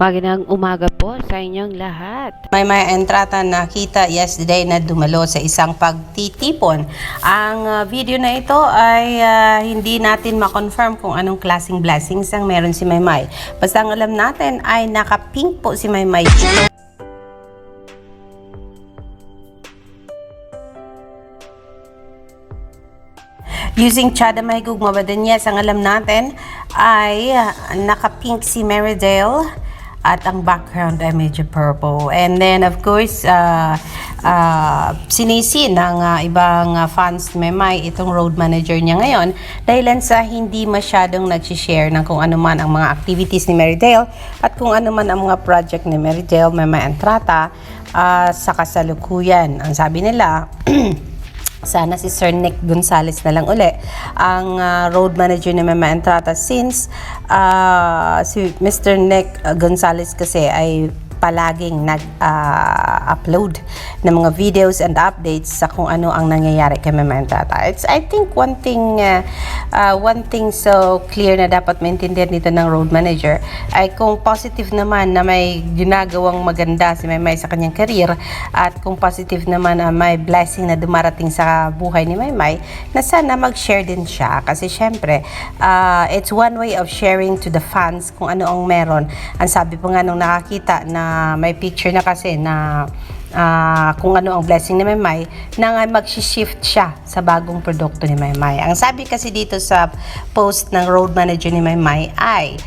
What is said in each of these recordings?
Magandang umaga po sa inyong lahat. May may entrata nakita yesterday na dumalo sa isang pagtitipon. Ang uh, video na ito ay uh, hindi natin makonfirm kung anong klaseng blessings ang meron si Maymay. Basta ang alam natin ay naka-pink po si Maymay. Using Chada Mahigug Mabadanyes, ang alam natin ay uh, naka-pink si Meridale at ang background ay medyo purple. And then, of course, uh, uh, sinisi ng uh, ibang uh, fans Memay itong road manager niya ngayon dahil sa hindi masyadong nag-share ng kung ano man ang mga activities ni Meridale at kung ano man ang mga project ni Meridale, Memay Antrata uh, sa kasalukuyan. Ang sabi nila, sana si Sir Nick Gonzales na lang uli ang ah, road manager ni Mama Entrata since ah, si Mr. Nick Gonzales kasi ay palaging nag-upload ng mga videos and updates sa kung ano ang nangyayari kay Mama Entrata. It's I think one thing ah, ah, one thing so clear na dapat maintindihan dito ng road manager ay kung positive naman na may ginagawang maganda si Maymay sa kanyang career at kung positive naman na may blessing na dumarating sa buhay ni Maymay na sana mag-share din siya kasi syempre ah, it's one way of sharing to the fans kung ano ang meron. Ang sabi po nga nung nakakita na may picture na kasi na ah, kung ano ang blessing ni Maymay na nga mag-shift siya sa bagong produkto ni Maymay. Ang sabi kasi dito sa post ng road manager ni Maymay ay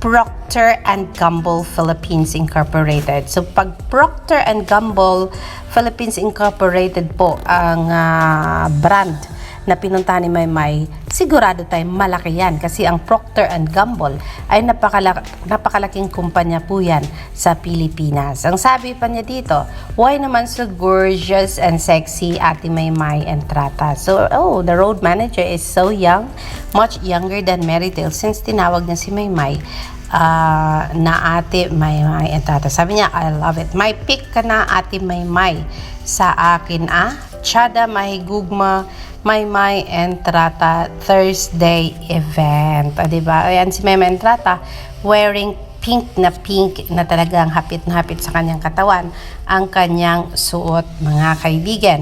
Procter and Gamble Philippines Incorporated. So pag Procter and Gamble Philippines Incorporated po ang ah, brand na pinuntahan ni Maymay, sigurado tayo malaki yan kasi ang Procter and Gamble ay napakala- napakalaking kumpanya po yan sa Pilipinas. Ang sabi pa niya dito, why naman so gorgeous and sexy Ate Maymay Entrata? So, oh, the road manager is so young, much younger than Meridale since tinawag niya si Maymay ah, na Ate Maymay Entrata. Sabi niya, I love it. May pick ka na Ate Maymay sa akin ah. Chada Mahigugma Maymay Entrata Thursday event. O, diba? Ayan si Maymay Entrata wearing pink na pink na talagang hapit na hapit sa kanyang katawan ang kanyang suot mga kaibigan.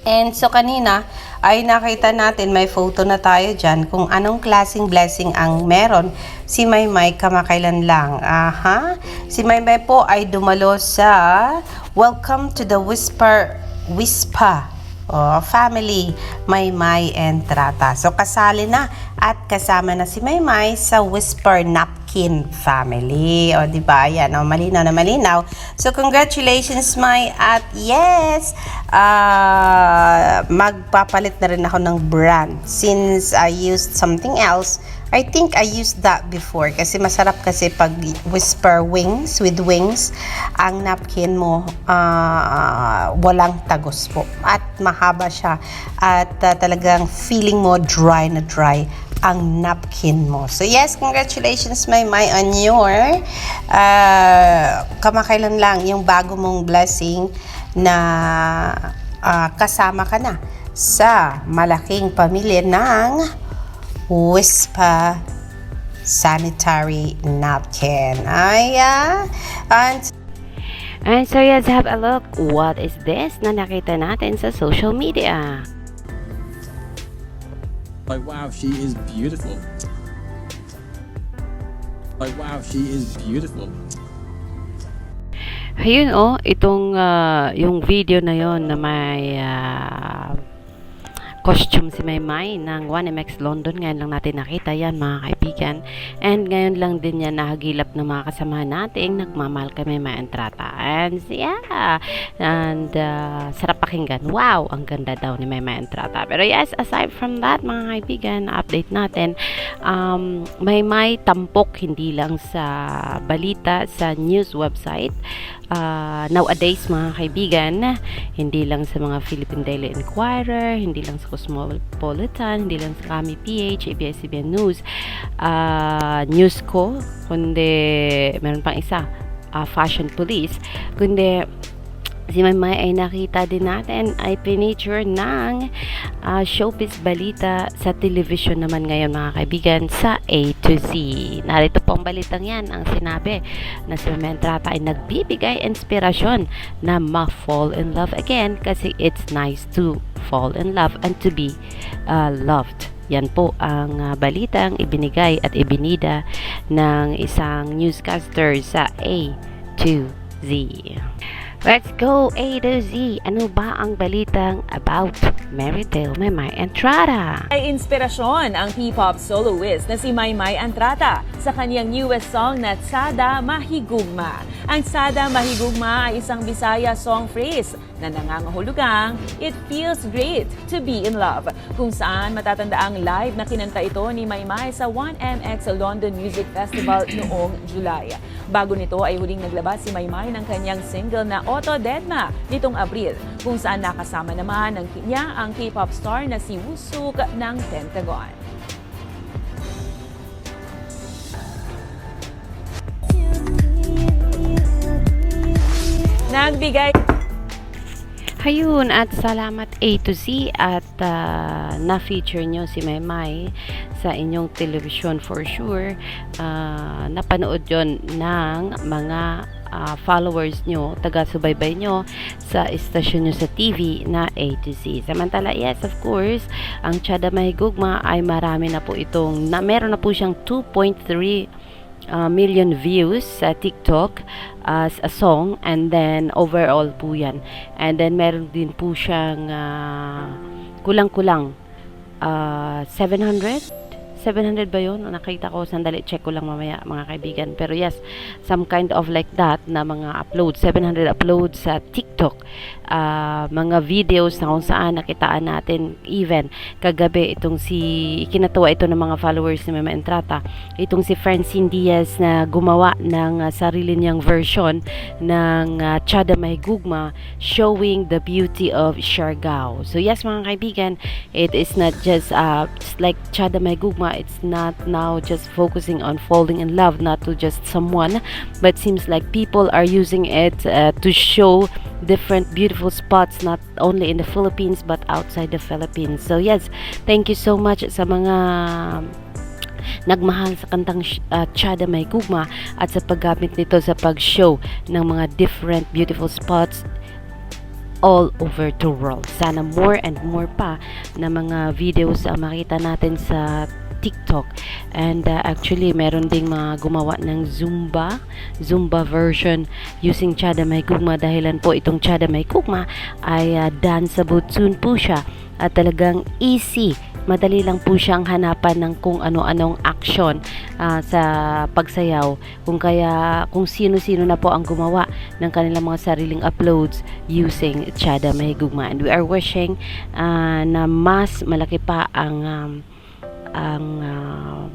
And so kanina ay nakita natin may photo na tayo dyan kung anong klaseng blessing ang meron si Maymay kamakailan lang. Aha. Si Maymay po ay dumalo sa Welcome to the Whisper Whispa oh, family Maymay and Trata. So kasali na at kasama na si Maymay sa Whisper Napkin family. O di ba? Yan, oh, malinaw na malinaw. So congratulations May at yes, ah, magpapalit na rin ako ng brand since I used something else. I think I used that before kasi masarap kasi pag whisper wings with wings ang napkin mo ah, walang tagos po at mahaba siya at ah, talagang feeling mo dry na dry ang napkin mo. So yes, congratulations my my on your ah, kamakailan lang yung bago mong blessing na ah, kasama ka na sa malaking pamilya ng Whisper sanitary napkin. Ay, ah. And And so let's have a look. What is this na nakita natin sa social media? Like, wow, she is beautiful. Like, wow, she is beautiful. Ayun oh, itong ah, yung video na yon na may ah, costume si Maymay ng 1MX London. Ngayon lang natin nakita yan mga kaibigan. And ngayon lang din yan nahagilap ng mga kasamahan nating nagmamahal kay Maymay Entrata. And yeah, and ah, sarap pakinggan. Wow, ang ganda daw ni Maymay Entrata. Pero yes, aside from that mga kaibigan, update natin, um, Maymay tampok hindi lang sa balita sa news website uh, nowadays mga kaibigan, hindi lang sa mga Philippine Daily Inquirer, hindi lang sa Cosmopolitan, hindi lang sa Kami PH, ABS-CBN News, uh, News ko, kundi meron pang isa, uh, Fashion Police, kundi si Maymay ay nakita din natin ay pinature ng ah, showbiz balita sa television naman ngayon mga kaibigan sa A to Z. Narito po ang balitang yan ang sinabi na si Maymay Entrata ay nagbibigay inspirasyon na ma-fall in love again kasi it's nice to fall in love and to be ah, loved. Yan po ang ah, balitang ibinigay at ibinida ng isang newscaster sa A to Z. Let's go A to Z. Ano ba ang balitang about Marydale Maymay Entrada? Ay inspirasyon ang P-pop soloist na si Maymay Antrata sa kanyang newest song na Sada Mahigugma. Ang Sada Mahigugma ay isang Bisaya song phrase na nangangahulugang It feels great to be in love kung saan matatanda ang live na kinanta ito ni Maymay sa 1MX London Music Festival noong July. Bago nito ay huling naglabas si Maymay ng kanyang single na Otto Dedma nitong Abril kung saan nakasama naman ng niya ang K-pop star na si Woo-suk ng Pentagon. Nagbigay Hayun at salamat A to Z at ah, na-feature nyo si Maymay sa inyong television for sure. Ah, napanood yon ng mga ah, followers nyo, taga-subaybay nyo sa istasyon nyo sa TV na A to Z. Samantala, yes, of course, ang Chada Mahigugma ay marami na po itong, na, meron na po siyang 2.3 uh, million views sa TikTok as a song and then overall po yan. And then meron din po siyang ah, kulang-kulang ah, 700 700 ba yun? Nakita ko, sandali, check ko lang mamaya mga kaibigan. Pero yes, some kind of like that na mga upload. 700 uploads sa TikTok. Ah, mga videos na kung saan nakitaan natin even kagabi itong si ikinatuwa ito ng mga followers ni Mama Entrata itong si Francine Diaz na gumawa ng ah, sarili niyang version ng uh, Chada May Gugma showing the beauty of Siargao. So yes mga kaibigan, it is not just uh, like Chada May It's not now just focusing on falling in love not to just someone, but seems like people are using it uh, to show different beautiful spots not only in the Philippines but outside the Philippines. So yes, thank you so much sa mga nagmahal sa kantang uh, Chada May Gugma at sa paggamit nito sa pag-show ng mga different beautiful spots all over the world. Sana more and more pa na mga videos ang makita natin sa TikTok. And uh, actually, meron ding mga gumawa ng Zumba, Zumba version using Chada May Gugma. Dahilan po itong Chada May Gugma ay uh, danceable tune po siya at talagang easy madali lang po siyang hanapan ng kung ano-anong action ah, sa pagsayaw kung kaya kung sino-sino na po ang gumawa ng kanilang mga sariling uploads using Chada Mahigugma and we are wishing ah, na mas malaki pa ang um, ang ah,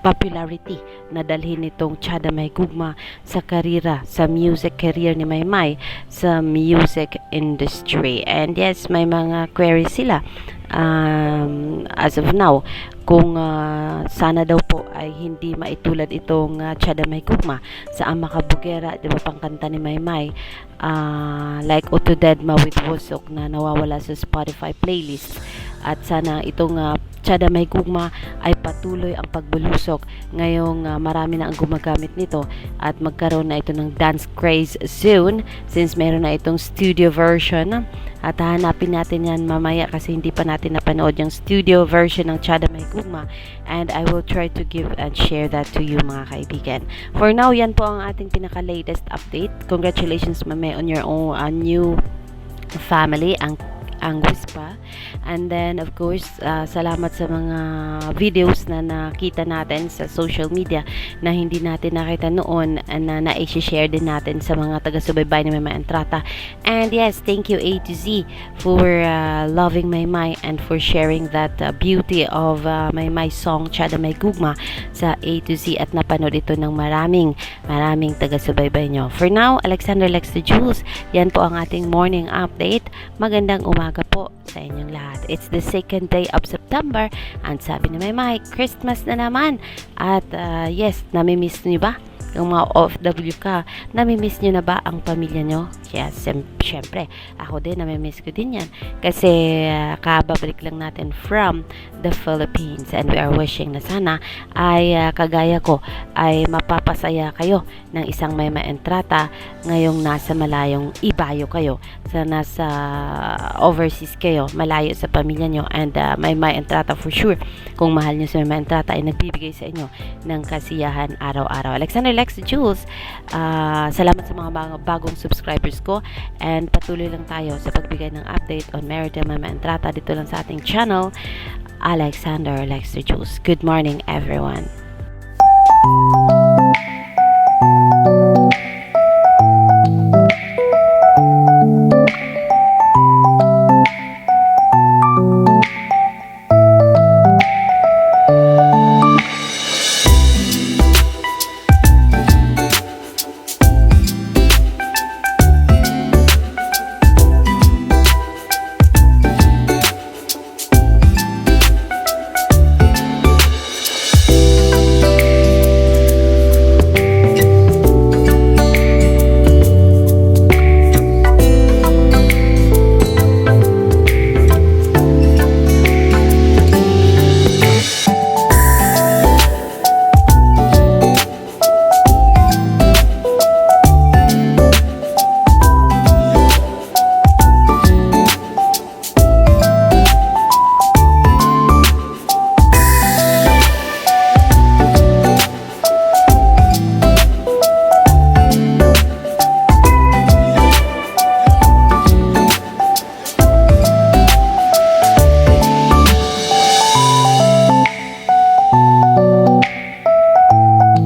popularity na dalhin nitong Chada May Gugma sa karira, sa music career ni Maymay sa music industry. And yes, may mga queries sila um, as of now kung ah, sana daw po ay hindi maitulad itong uh, Chada May Gugma sa Ama Kabugera, di ba pangkanta ni Maymay ah, like Uto Dedma with Wusok na nawawala sa Spotify playlist at sana itong ah, Chada May Gugma ay patuloy ang pagbulusok ngayong ah, marami na ang gumagamit nito at magkaroon na ito ng dance craze soon since meron na itong studio version at hahanapin natin yan mamaya kasi hindi pa natin napanood yung studio version ng Chada May Gugma and I will try to give and share that to you mga kaibigan. For now, yan po ang ating pinaka-latest update. Congratulations mame on your own uh, new family, ang ang Wispa. And then, of course, uh, salamat sa mga videos na nakita natin sa social media na hindi natin nakita noon na na-share din natin sa mga taga-subaybay ni Mama Entrata. And yes, thank you A to Z for uh, loving my Mai and for sharing that uh, beauty of uh, my Mai song Chada May Gugma sa A to Z at napanood ito ng maraming maraming taga-subaybay nyo. For now, Alexander Lex the Jules, yan po ang ating morning update. Magandang umaga po sa inyong lahat. It's the second day of September and sabi ni May Mai, Christmas na naman. At uh, yes, namimiss niyo ba kung mga OFW ka, namimiss nyo na ba ang pamilya nyo? Sem- syempre, ako din, namimiss ko din yan. Kasi ah, kababalik lang natin from the Philippines and we are wishing na sana ay ah, kagaya ko ay mapapasaya kayo ng isang may maentrata ngayong nasa malayong ibayo kayo sa nasa overseas kayo malayo sa pamilya nyo and ah, may maentrata for sure kung mahal nyo sa may maentrata ay nagbibigay sa inyo ng kasiyahan araw-araw Alexander Relax Jules. Uh, ah, salamat sa mga bagong subscribers ko and patuloy lang tayo sa pagbigay ng update on Merida Mama Entrata dito lang sa ating channel, Alexander Relax Jules. Good morning everyone.